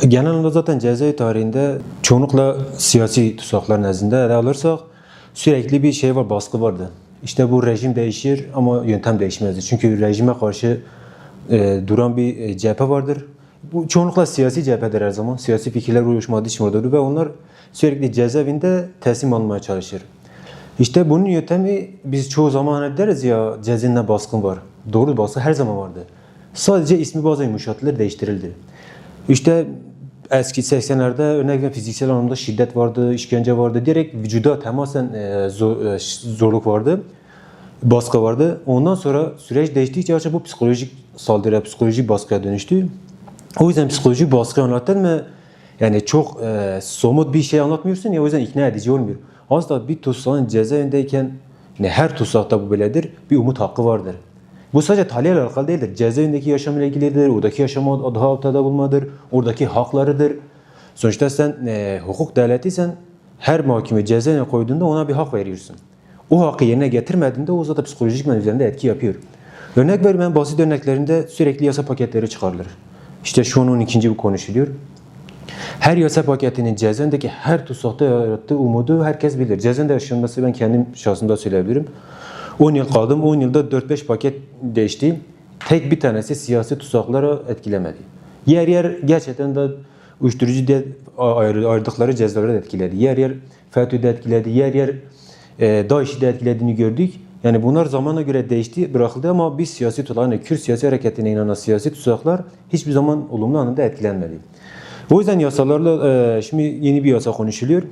Genel anlamda zaten Cezayir tarihinde çoğunlukla siyasi tutsaklar nezdinde ele alırsak sürekli bir şey var, baskı vardı. İşte bu rejim değişir ama yöntem değişmezdi. Çünkü rejime karşı e, duran bir e, cephe vardır. Bu çoğunlukla siyasi cephedir her zaman. Siyasi fikirler oluşmadığı için orada olur ve onlar sürekli cezaevinde teslim almaya çalışır. İşte bunun yöntemi biz çoğu zaman hani deriz ya cezaevinde baskın var. Doğru baskı her zaman vardı. Sadece ismi bazen yumuşatılır, değiştirildi. İşte eski 80'lerde örnek veriyorum fiziksel anlamda şiddet vardı, işkence vardı. Direkt vücuda temasen e, zor- e, zorluk vardı, baskı vardı. Ondan sonra süreç değiştikçe aslında bu psikolojik saldırıya, psikolojik baskıya dönüştü. O yüzden psikolojik baskı anlattın mı yani çok e, somut bir şey anlatmıyorsun ya o yüzden ikna edici olmuyor. Aslında bir tutsağın cezaevindeyken yani her tutsakta bu böyledir. Bir umut hakkı vardır. Bu sadece taliyle alakalı değildir. Cezaevindeki yaşamıyla ilgilidir. Oradaki yaşamı daha ortada bulmadır. Oradaki haklarıdır. Sonuçta sen e, hukuk devletiysen her mahkumu cezaevine koyduğunda ona bir hak veriyorsun. O hakkı yerine getirmediğinde o zaten psikolojik üzerinde etki yapıyor. Örnek ben basit örneklerinde sürekli yasa paketleri çıkarılır. İşte şu an 12. bu konuşuluyor. Her yasa paketinin cezaevindeki her tutsakta yarattığı umudu herkes bilir. Cezaevinde yaşanması ben kendim şahsımda söyleyebilirim. 10 yıl kaldım, 10 yılda 4-5 paket değişti. Tek bir tanesi siyasi tutsaklara etkilemedi. Yer yer gerçekten de uyuşturucu diye ayırdıkları cezaları da etkiledi. Yer yer FETÖ'de etkiledi, yer yer e, DAEŞ'i de etkilediğini gördük. Yani bunlar zamana göre değişti, bırakıldı ama biz siyasi tutsaklar, yani Kürt siyasi hareketine inanan siyasi tutsaklar hiçbir zaman olumlu anlamda etkilenmedi. O yüzden yasalarla e, şimdi yeni bir yasa konuşuluyor.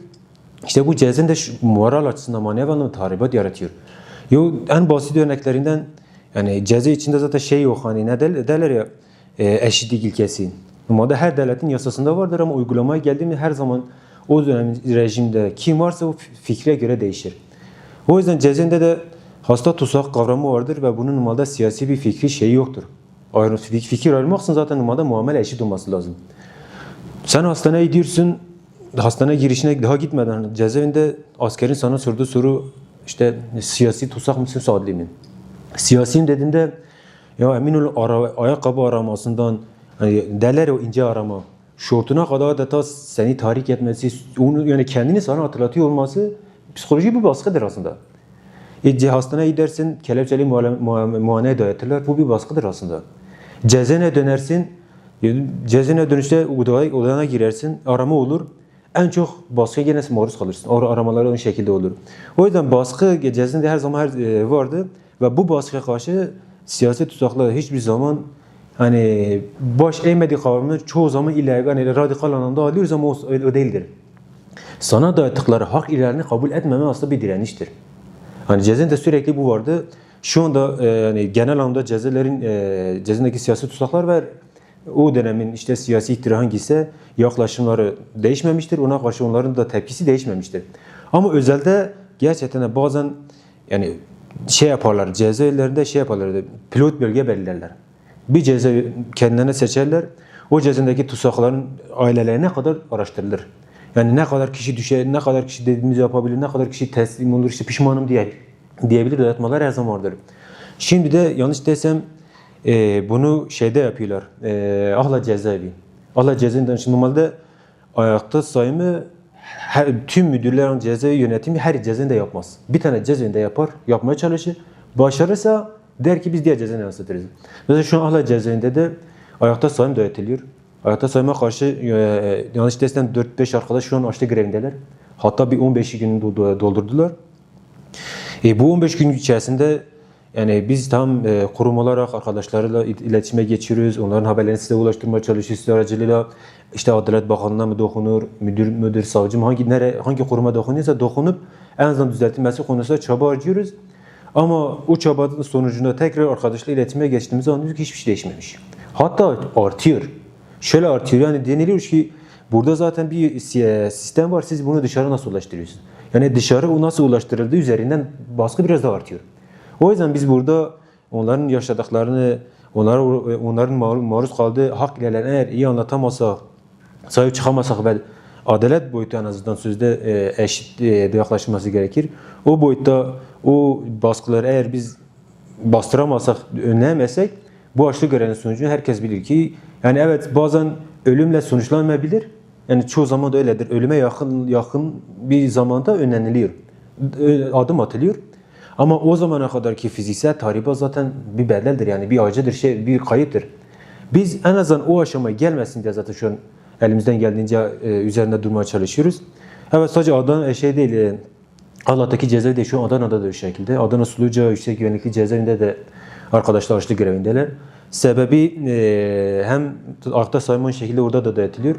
İşte bu cezin de şu moral açısından manevi anlamda tahribat yaratıyor. Yo, en basit örneklerinden yani ceza içinde zaten şey yok hani ne der- derler ya e, eşitlik ilkesi. Normalde her devletin yasasında vardır ama uygulamaya geldiğinde her zaman o dönem rejimde kim varsa o fikre göre değişir. O yüzden cezaevinde de hasta tutsak kavramı vardır ve bunun normalde siyasi bir fikri şeyi yoktur. Ayrı, fikir ayrılmaksın zaten normalde muamele eşit olması lazım. Sen hastaneye gidiyorsun, hastane girişine daha gitmeden cezaevinde askerin sana sorduğu soru işte siyasi tutsak mısın, sadli mi? Siyasiyim dediğinde ya emin ol ara, ayakkabı aramasından hani derler o ince arama şortuna kadar adeta seni tahrik etmesi, onu yani kendini sana hatırlatıyor olması psikolojik bir baskıdır aslında. E, hastaneye gidersin, kelepçeli muayene dayatırlar. Bu bir baskıdır aslında. Cezene dönersin, cezene dönüşte odaya, odana girersin, arama olur. En çok baskıya gene maruz kalırsın. Ar aramalar o şekilde olur. O yüzden baskı cezinde her zaman her, e, vardı ve bu baskıya karşı siyasi tutsaklar hiçbir zaman hani baş eğmediği kavramını çoğu zaman illegal, yani radikal anlamda alıyoruz ama o, o değildir. Sana dayattıkları hak ilerini kabul etmeme aslında bir direniştir. Hani cezaevinde sürekli bu vardı. Şu anda e, yani genel anlamda cezaevlerin e, cezaevindeki siyasi tutsaklar ve o dönemin işte siyasi iktidar hangisi yaklaşımları değişmemiştir. Ona karşı onların da tepkisi değişmemiştir. Ama özelde gerçekten bazen yani şey yaparlar cezaevlerinde şey yaparlar pilot bölge belirlerler. Bir cezaevi kendilerine seçerler. O cezaevindeki tutsakların ailelerine kadar araştırılır. Yani ne kadar kişi düşer, ne kadar kişi dediğimizi yapabilir, ne kadar kişi teslim olur, işte pişmanım diye diyebilir dayatmalar her zaman vardır. Şimdi de yanlış desem e, bunu şeyde yapıyorlar. E, Ahla cezaevi. Ahla cezaevinden şimdi normalde ayakta sayımı her, tüm müdürlerin cezaevi yönetimi her cezaevinde yapmaz. Bir tane cezaevinde yapar, yapmaya çalışır. Başarırsa der ki biz diğer cezaevine yansıtırız. Mesela şu an Ahla cezaevinde de ayakta sayım dayatılıyor. Ayakta sayıma karşı e, yanlış desem 4-5 arkadaş şu an açlık grevindeler. Hatta bir 15 günü do- doldurdular. E, bu 15 gün içerisinde yani biz tam e, kurum olarak arkadaşlarıyla il- iletişime geçiyoruz. Onların haberlerini size ulaştırmaya çalışıyoruz. Size aracılığıyla işte Adalet Bakanlığı'na mı dokunur, müdür, müdür, savcı mı hangi, nere, hangi kuruma dokunuyorsa dokunup en azından düzeltilmesi konusunda çaba harcıyoruz. Ama o çabanın sonucunda tekrar arkadaşla iletişime geçtiğimizde anlıyoruz ki hiçbir şey değişmemiş. Hatta artıyor. Şöyle artıyor yani deniliyor ki burada zaten bir si- sistem var siz bunu dışarı nasıl ulaştırıyorsunuz? Yani dışarı o nasıl ulaştırıldığı üzerinden baskı biraz daha artıyor. O yüzden biz burada onların yaşadıklarını, onlara, onların maruz, kaldığı hak ilerlerini eğer iyi anlatamazsak, sahip çıkamazsak ve adalet boyutu en azından sözde e, eşit e, yaklaşılması gerekir. O boyutta o baskıları eğer biz bastıramazsak, önleyemezsek bu açlık görenin sonucunu herkes bilir ki yani evet bazen ölümle sonuçlanmayabilir. Yani çoğu zaman da öyledir. Ölüme yakın yakın bir zamanda önleniliyor. Adım atılıyor. Ama o zamana kadar ki fiziksel tahribat zaten bir bedeldir yani bir acıdır, şey, bir kayıptır. Biz en azından o aşamaya gelmesin diye zaten şu an elimizden geldiğince e, üzerinde durmaya çalışıyoruz. Evet sadece Adana şey değil, e, Allah'taki cezaevi de şu an Adana'da da o şekilde. Adana Suluca Yüksek Güvenlikli Cezaevinde de arkadaşlar açlık görevindeler. Sebebi e, hem akta sayman şekilde orada da dayatılıyor.